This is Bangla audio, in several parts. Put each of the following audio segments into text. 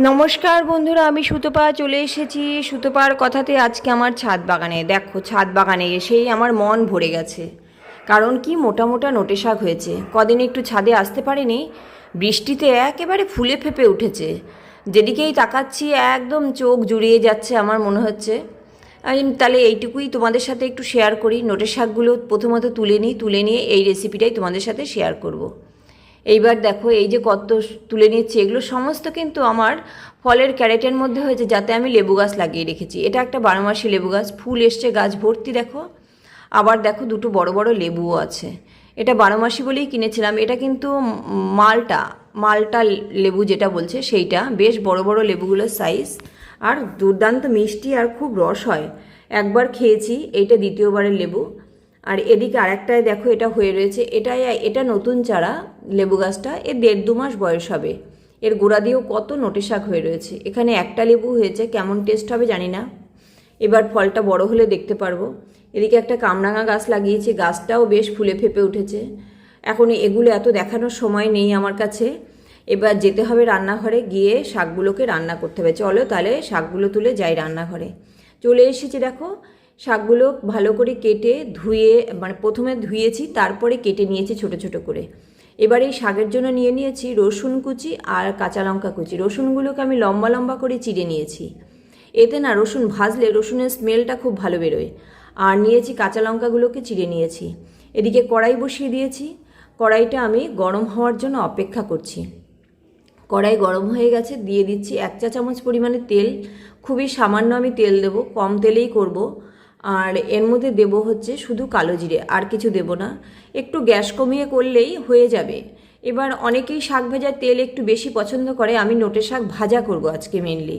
নমস্কার বন্ধুরা, আমি সুতপা চলে এসেছি। সুতপার কথাতে আজকে আমার ছাদ বাগানে। দেখো, ছাদ বাগানে এসেই আমার মন ভরে গেছে। কারণ কি, মোটা মোটা নোটে শাক হয়েছে। কদিন একটু ছাদে আসতে পারিনি, বৃষ্টিতে একেবারে ফুলে ফেপে উঠেছে। যেদিকেই তাকাচ্ছি, একদম চোখ জুড়িয়ে যাচ্ছে আমার মনে হচ্ছে। আমি তাহলে এইটুকুই তোমাদের সাথে একটু শেয়ার করি। নোটে শাকগুলো প্রথমত তুলে নিই, তুলে নিয়ে এই রেসিপিটাই তোমাদের সাথে শেয়ার করব। এইবার দেখো, এই যে কত তুলে নিচ্ছি এগুলো সমস্ত কিন্তু আমার ফলের ক্যারেটের মধ্যে হয়েছে, যাতে আমি লেবু গাছ লাগিয়ে রেখেছি। এটা একটা বারোমাসি লেবু গাছ, ফুল এসছে, গাছ ভর্তি দেখো। আবার দেখো দুটো বড় বড় লেবুও আছে। এটা বারোমাসি বলেই কিনেছিলাম, এটা কিন্তু মালটা মালটা লেবু যেটা বলছে সেইটা, বেশ বড় বড় লেবুগুলোর সাইজ আর দুর্দান্ত মিষ্টি আর খুব রস হয়। একবার খেয়েছি, এইটা দ্বিতীয়বারের লেবু। আর এদিকে আরেকটায় দেখো এটা হয়ে রয়েছে, এটাই এটা নতুন চারা, লেবু গাছটা এর দেড় দু মাস বয়স হবে। এর গোড়া দিয়েও কত নোটে শাক হয়ে রয়েছে। এখানে একটা লেবু হয়েছে, কেমন টেস্ট হবে জানি না। এবার ফলটা বড় হলে দেখতে পারব। এদিকে একটা কামরাঙা গাছ লাগিয়েছি, গাছটাও বেশ ফুলে ফেপে উঠেছে। এখন এগুলো এত দেখানোর সময় নেই আমার কাছে। এবার যেতে হবে রান্নাঘরে, গিয়ে শাকগুলোকে রান্না করতে হবে। চলো তাহলে শাকগুলো তুলে যাই রান্নাঘরে। চলে এসেছি দেখো শাকগুলো ভালো করে কেটে ধুয়ে মানে প্রথমে ধুয়েছি, তারপরে কেটে নিয়েছি ছোট ছোট করে। এবার এই শাকের জন্য নিয়ে নিয়েছি রসুন কুচি আর কাঁচা লঙ্কা কুচি। রসুনগুলোকে আমি লম্বা লম্বা করে চিড়ে নিয়েছি। এতে না রসুন ভাজলে রসুনের স্মেলটা খুব ভালো বেরোয়। আর নিয়েছি কাঁচা লঙ্কাগুলোকে চিড়ে নিয়েছি। এদিকে কড়াই বসিয়ে দিয়েছি। কড়াইটা আমি গরম হওয়ার জন্য অপেক্ষা করছি। কড়াই গরম হয়ে গেছে, দিয়ে দিচ্ছি এক চা চামচ পরিমাণে তেল। খুবই সামান্য আমি তেল দেবো, কম তেলেই করব। আর এর মধ্যে দেব হচ্ছে শুধু কালো জিরে, আর কিছু দেব না। একটু গ্যাস কমিয়ে করলেই হয়ে যাবে। এবার অনেকেই শাক ভাজার তেল একটু বেশি পছন্দ করে, আমি নোটে শাক ভাজা করব আজকে মেনলি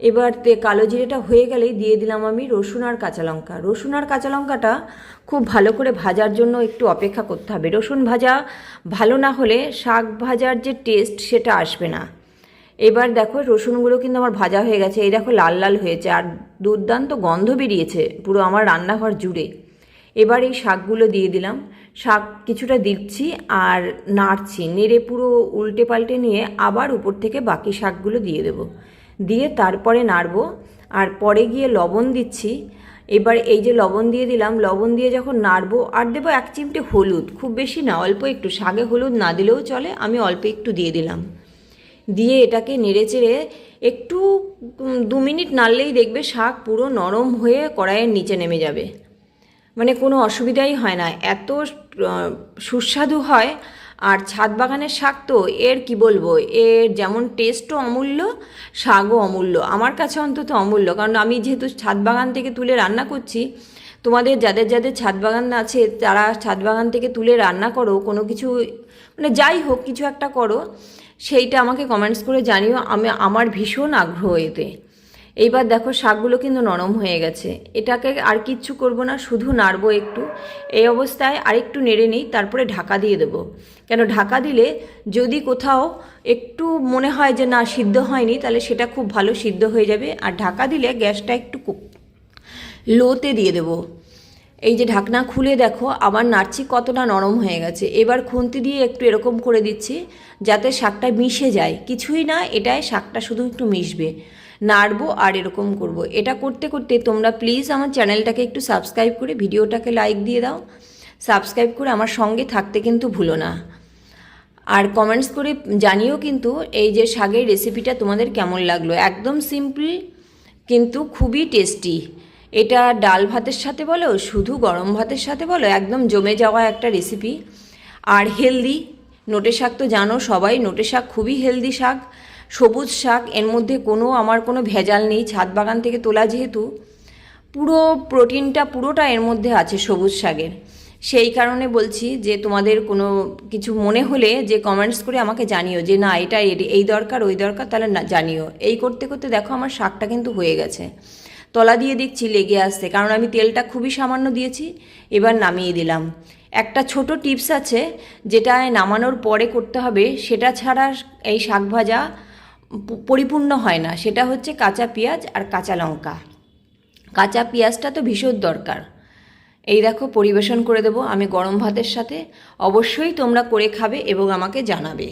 এবার তে কালো জিরেটা হয়ে গেলেই দিয়ে দিলাম আমি রসুন আর কাঁচা লঙ্কা। রসুন আর কাঁচা লঙ্কাটা খুব ভালো করে ভাজার জন্য একটু অপেক্ষা করতে হবে। রসুন ভাজা ভালো না হলে শাক ভাজার যে টেস্ট সেটা আসবে না। এবার দেখো, রসুনগুলো কিন্তু আমার ভাজা হয়ে গেছে। এই দেখো, লাল লাল হয়েছে আর দুর্দান্ত গন্ধ বেরিয়েছে পুরো আমার রান্নাঘর জুড়ে। এবার এই শাকগুলো দিয়ে দিলাম। শাক কিছুটা দিচ্ছি আর নাড়ছি, নেড়ে পুরো উল্টে পাল্টে নিয়ে আবার উপর থেকে বাকি শাকগুলো দিয়ে দেব। দিয়ে তারপরে নাড়বো আর পরে গিয়ে লবণ দিচ্ছি। এবার এই যে লবণ দিয়ে দিলাম, লবণ দিয়ে যখন নাড়বো আর দেবো এক চিমটে হলুদ, খুব বেশি না, অল্প একটু। শাকে হলুদ না দিলেও চলে, আমি অল্প একটু দিয়ে দিলাম। দিয়ে এটাকে নেড়ে চেড়ে একটু দু মিনিট নাড়লেই দেখবে শাক পুরো নরম হয়ে কড়াইয়ের নিচে নেমে যাবে। মানে কোনো অসুবিধাই হয় না। এত সুস্বাদু হয়। আর ছাদ বাগানের শাক তো এর কি বলব? এর যেমন টেস্টও অমূল্য, শাকও অমূল্য। আমার কাছে অন্তত অমূল্য। কারণ আমি যেহেতু ছাদ বাগান থেকে তুলে রান্না করছি, তোমাদের যাদের যাদের ছাদ বাগান আছে, তারা ছাদ বাগান থেকে তুলে রান্না করো, কোনো কিছু মানে যাই হোক, কিছু একটা করো। সেইটা আমাকে কমেন্টস করে জানিও, আমি আমার ভীষণ আগ্রহ এতে। এইবার দেখো, শাকগুলো কিন্তু নরম হয়ে গেছে। এটাকে আর কিচ্ছু করব না, শুধু নাড়বো একটু। এই অবস্থায় আরেকটু নেড়ে নিই, তারপরে ঢাকা দিয়ে দেবো। কেন, ঢাকা দিলে যদি কোথাও একটু মনে হয় যে না, সিদ্ধ হয়নি, তাহলে সেটা খুব ভালো সিদ্ধ হয়ে যাবে। আর ঢাকা দিলে গ্যাসটা একটু লোতে দিয়ে দেবো। এই যে ঢাকনা খুলে দেখো আবার নাড়ছি কতটা নরম হয়ে গেছে। এবার খুন্তি দিয়ে একটু এরকম করে দিচ্ছি যাতে শাকটা মিশে যায়। কিছুই না, এটাই শাকটা শুধু একটু মিশবে। নাড়বো আর এরকম করব। এটা করতে করতে তোমরা প্লিজ আমার চ্যানেলটাকে একটু সাবস্ক্রাইব করে ভিডিওটাকে লাইক দিয়ে দাও। সাবস্ক্রাইব করে আমার সঙ্গে থাকতে কিন্তু ভুলো না। আর কমেন্টস করে জানিও কিন্তু এই যে শাকের রেসিপিটা তোমাদের কেমন লাগল। একদম সিম্পল কিন্তু খুবই টেস্টি। এটা ডাল ভাতের সাথে বলো, শুধু গরম ভাতের সাথে বলো, একদম জমে যাওয়া একটা রেসিপি আর হেলদি নোটে শাক তো জানো সবাই, নোটে শাক খুবই হেলদি শাক। সবুজ শাক, এর মধ্যে কোনো, আমার কোনো ভেজাল নেই, ছাদ বাগান থেকে তোলা যেহেতু। পুরো প্রোটিনটা পুরোটা এর মধ্যে আছে সবুজ শাকের। সেই কারণে বলছি যে তোমাদের কোনো কিছু মনে হলে যে কমেন্টস করে আমাকে জানিও যে, না, এটা এই দরকার, ওই দরকার, তাহলে না, জানিও। এই করতে করতে দেখো আমার শাকটা কিন্তু হয়ে গেছে। তলা দিয়ে দেখছি লেগে আসছে, কারণ আমি তেলটা খুবই সামান্য দিয়েছি, এবার নামিয়ে দিলাম। একটা ছোট টিপস আছে যেটা নামানোর পরে করতে হবে, সেটা ছাড়া এই শাক ভাজা পরিপূর্ণ হয় না, সেটা হচ্ছে কাঁচা পেঁয়াজ আর কাঁচা লঙ্কা। কাঁচা পেঁয়াজটা তো ভীষণ দরকার। এই দেখো, পরিবেশন করে দেবো আমি গরম ভাতের সাথে। অবশ্যই তোমরা করে খাবে এবং আমাকে জানাবে।